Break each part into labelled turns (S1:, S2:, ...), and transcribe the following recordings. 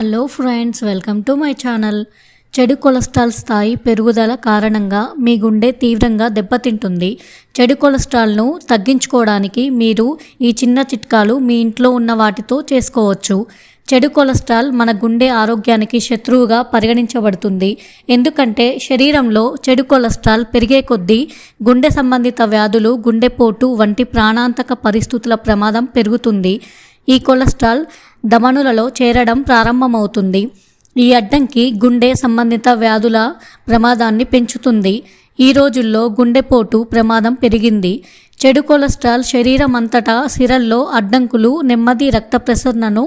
S1: Hello friends welcome to my channel చెడు cholesterol స్థాయి పెరుగుదల కారణంగా మీ గుండె తీవ్రంగా దెబ్బతింటుంది. చెడు కొలెస్ట్రాల్ను తగ్గించుకోవడానికి మీరు ఈ చిన్న చిట్కాలు మీ ఇంట్లో ఉన్న వాటితో చేసుకోవచ్చు. చెడు కొలెస్ట్రాల్ మన గుండె ఆరోగ్యానికి శత్రువుగా పరిగణించబడుతుంది. ఎందుకంటే శరీరంలో చెడు కొలెస్ట్రాల్ పెరిగే కొద్దీ గుండె సంబంధిత వ్యాధులు గుండెపోటు వంటి ప్రాణాంతక పరిస్థితుల ప్రమాదం పెరుగుతుంది. ఈ కొలెస్ట్రాల్ ధమనులలో చేరడం ప్రారంభమవుతుంది. ఈ అడ్డంకి గుండె సంబంధిత వ్యాధుల ప్రమాదాన్ని పెంచుతుంది. ఈ రోజుల్లో గుండెపోటు ప్రమాదం పెరిగింది. చెడు కొలెస్ట్రాల్ శరీరం అంతటా సిరల్లో అడ్డంకులు నెమ్మది రక్త ప్రసరణను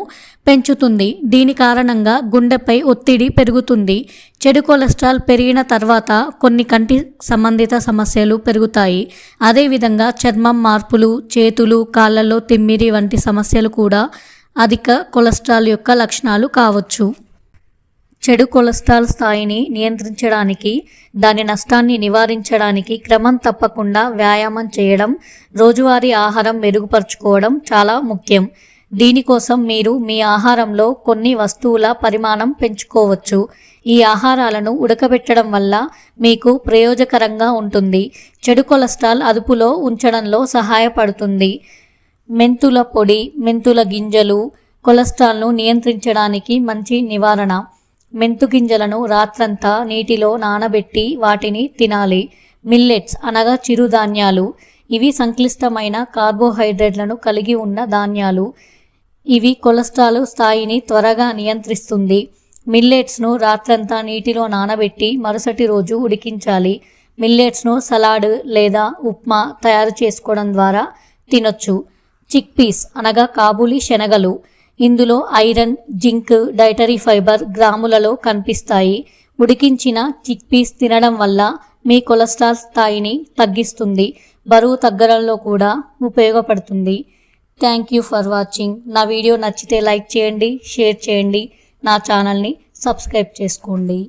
S1: పెంచుతుంది. దీని కారణంగా గుండెపై ఒత్తిడి పెరుగుతుంది. చెడు కొలెస్ట్రాల్ పెరిగిన తర్వాత కొన్ని కంటి సంబంధిత సమస్యలు పెరుగుతాయి. అదేవిధంగా చర్మం మార్పులు చేతులు కాళ్ళలో తిమ్మిరి వంటి సమస్యలు కూడా అధిక కొలెస్ట్రాల్ యొక్క లక్షణాలు కావచ్చు. చెడు కొలెస్ట్రాల్ స్థాయిని నియంత్రించడానికి దాని నష్టాన్ని నివారించడానికి క్రమం తప్పకుండా వ్యాయామం చేయడం రోజువారీ ఆహారం మెరుగుపరుచుకోవడం చాలా ముఖ్యం. దీనికోసం మీరు మీ ఆహారంలో కొన్ని వస్తువుల పరిమాణం పెంచుకోవచ్చు. ఈ ఆహారాలను ఉడకబెట్టడం వల్ల మీకు ప్రయోజకరంగా ఉంటుంది. చెడు కొలెస్ట్రాల్ అదుపులో ఉంచడంలో సహాయపడుతుంది. మెంతుల పొడి మెంతుల గింజలు కొలెస్ట్రాల్ను నియంత్రించడానికి మంచి నివారణ. మెంతు గింజలను రాత్రంతా నీటిలో నానబెట్టి వాటిని తినాలి. మిల్లెట్స్ అనగా చిరుధాన్యాలు. ఇవి సంక్లిష్టమైన కార్బోహైడ్రేట్లను కలిగి ఉన్న ధాన్యాలు. ఇవి కొలెస్ట్రాల్ స్థాయిని త్వరగా నియంత్రిస్తుంది. మిల్లెట్స్ను రాత్రంతా నీటిలో నానబెట్టి మరుసటి రోజు ఉడికించాలి. మిల్లెట్స్ను సలాడ్ లేదా ఉప్మా తయారు చేసుకోవడం ద్వారా తినొచ్చు. చిక్ పీస్ అనగా కాబూలి శనగలు. ఇందులో ఐరన్ జింక్ డైటరీ ఫైబర్ గ్రాములలో కనిపిస్తాయి. ఉడికించిన చిక్ పీస్ తినడం వల్ల మీ కొలెస్ట్రాల్ స్థాయిని తగ్గిస్తుంది. బరువు తగ్గడంలో కూడా ఉపయోగపడుతుంది. Thank you for watching. నా వీడియో నచ్చితే లైక్ చేయండి షేర్ చేయండి. నా ఛానల్ని సబ్స్క్రైబ్ చేసుకోండి.